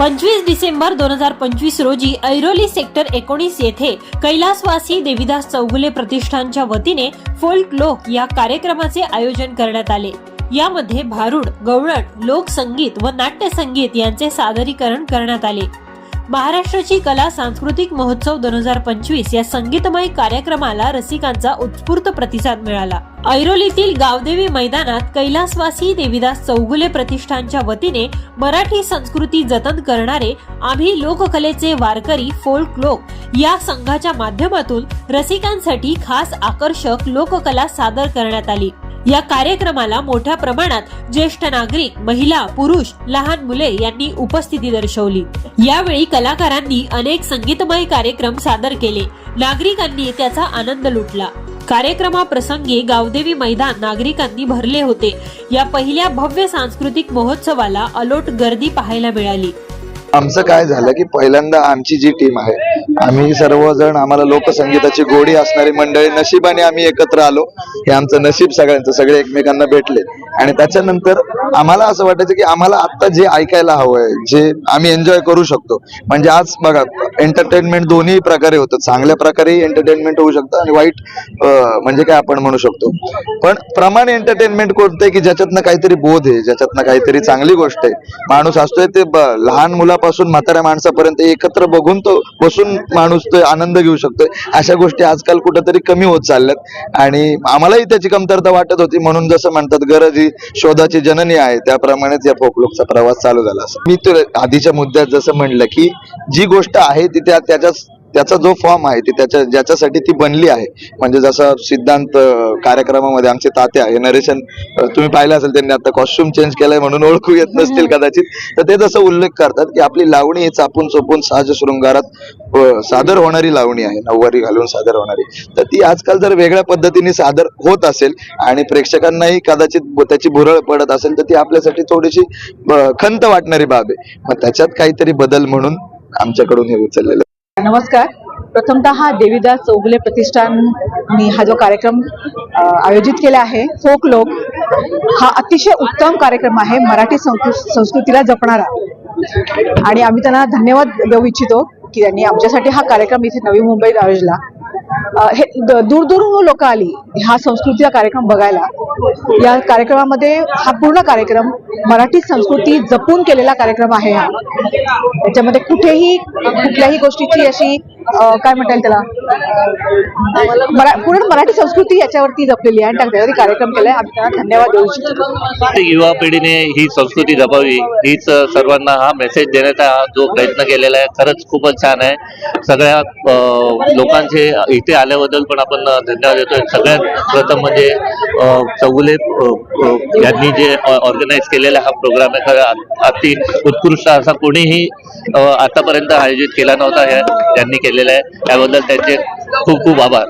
पंचवीस डिसेंबर दोन हजार पंचवीस रोजी ऐरोली सेक्टर एकोणीस येथे कैलासवासी देविदास चौगुले प्रतिष्ठानच्या वतीने फोल्क लोक या कार्यक्रमाचे आयोजन करण्यात आले. यामध्ये भारुड गवळण लोकसंगीत व नाट्यसंगीत यांचे सादरीकरण करण्यात आले. महाराष्ट्राची कला सांस्कृतिक महोत्सव दोन हजार पंचवीस या संगीतमय कार्यक्रमाला रसिकांचा उत्स्फूर्त प्रतिसाद मिळाला. ऐरोलीतील गावदेवी मैदानात कैलासवासी देवीदास चौगुले प्रतिष्ठानच्या वतीने मराठी संस्कृती जतन करणारे आम्ही लोककलेचे वारकरी फोल्क लोक या संघाच्या माध्यमातून रसिकांसाठी खास आकर्षक लोककला सादर करण्यात आली. या कार्यक्रमाला मोठ्या प्रमाणात ज्येष्ठ नागरिक महिला पुरुष लहान मुले यांनी उपस्थिती दर्शवली. यावेळी कलाकारांनी अनेक संगीतमय कार्यक्रम सादर केले. नागरिकांनी त्याचा आनंद लुटला. कार्यक्रमाप्रसंगी गावदेवी मैदान नागरिकांनी भरले होते. या पहिल्या भव्य सांस्कृतिक महोत्सवाला अलोट गर्दी पाहायला मिळाली. आमचं काय झालं की पहिल्यांदा आमची जी टीम आहे आम्ही सर्वजण आम्हाला लोकसंगीताची गोडी असणारी मंडळी नशिबाने आम्ही एकत्र आलो. हे आमचं नशीब सगळ्यांचं सगळे एकमेकांना भेटले. आणि त्याच्यानंतर आम्हाला असं वाटायचं की आम्हाला आता जे ऐकायला हवंय जे आम्ही एन्जॉय करू शकतो. म्हणजे आज बघा एंटरटेनमेंट दोन्ही प्रकारे होतं चांगल्या प्रकारे एंटरटेनमेंट होऊ शकतं आणि वाईट म्हणजे काय आपण म्हणू शकतो. पण प्रमाण एंटरटेनमेंट कोणतं आहे की ज्याच्यातनं काहीतरी बोध आहे ज्याच्यातनं काहीतरी चांगली गोष्ट आहे. माणूस असतोय ते लहान मुलापासून म्हाताऱ्या माणसापर्यंत एकत्र बघून तो बसून माणूस तो आनंद घेऊ शकतोय. अशा गोष्टी आजकाल कुठेतरी कमी होत चालल्यात. आणि आम्हालाही त्याची कमतरता वाटत होती. म्हणून जसं म्हणतात गरज ही शोधाची जननी आहे. त्याप्रमाणेच या फोकलोकचा प्रवास चालू झाला असं मी तर आधीच्या मुद्द्यात जसं म्हणलं की जी गोष्ट आहे ती त्या त्याच्या त्याचा जो फॉर्म आहे ती त्याच्या ज्याच्यासाठी ती बनली आहे म्हणजे जसं सिद्धांत कार्यक्रमामध्ये आमचे तात्या हे नरेशन तुम्ही पाहिलं असेल त्यांनी आता कॉस्ट्युम चेंज केलाय म्हणून ओळखू येत नसतील कदाचित. तर ते जसं उल्लेख करतात की आपली लावणी ही चापून चोपून साज शृंगारात सादर होणारी लावणी आहे नऊवारी घालून सादर होणारी. तर ती आजकाल जर वेगळ्या पद्धतीने सादर होत असेल आणि प्रेक्षकांनाही कदाचित त्याची भुरळ पडत असेल तर ती आपल्यासाठी थोडीशी खंत वाटणारी बाब आहे. मग त्याच्यात काहीतरी बदल म्हणून आमच्याकडून हे उचललेलं. नमस्कार. प्रथमतः हा देवीदास चौगुले प्रतिष्ठाननी हा जो कार्यक्रम आयोजित केला आहे फोक लोक हा अतिशय उत्तम कार्यक्रम आहे मराठी संस्कृ- संस्कृतीला जपणारा. आणि आम्ही त्यांना धन्यवाद देऊ इच्छितो की त्यांनी आमच्यासाठी हा कार्यक्रम इथे नवी मुंबईत आयोजला. हे द- दूरदूरून लोक आली हा संस्कृतीचा कार्यक्रम बघायला. या कार्यक्रमामध्ये हा पूर्ण कार्यक्रम मराठी संस्कृती जपून केलेला कार्यक्रम आहे हा. त्याच्यामध्ये कुठेही कुठल्याही गोष्टीची अशी काय म्हणता येईल त्याला? मरा- पूर्ण मराठी संस्कृती याच्यावरती जपलेली आहे आणि त्याच्यावरती कार्यक्रम केलाय. आम्ही त्यांना धन्यवाद देऊ शकतो युवा पिढीने ही संस्कृती जपावी. हीच सर्वांना हा मेसेज देण्याचा जो प्रयत्न केलेला आहे खरंच खूपच छान आहे. सगळ्या लोकांचे इथे आल्याबद्दल पण आपण धन्यवाद देतोय. सगळ्यात प्रथम म्हणजे चौगुले यांनी जे ऑर्गनाईज केलेला हा प्रोग्राम आहे खरं अति उत्कृष्ट असा कोणीही आतापर्यंत आयोजित केला नव्हता हे त्यांनी केलेला आहे. त्याबद्दल त्यांचे ખૂબ ખૂબ આભાર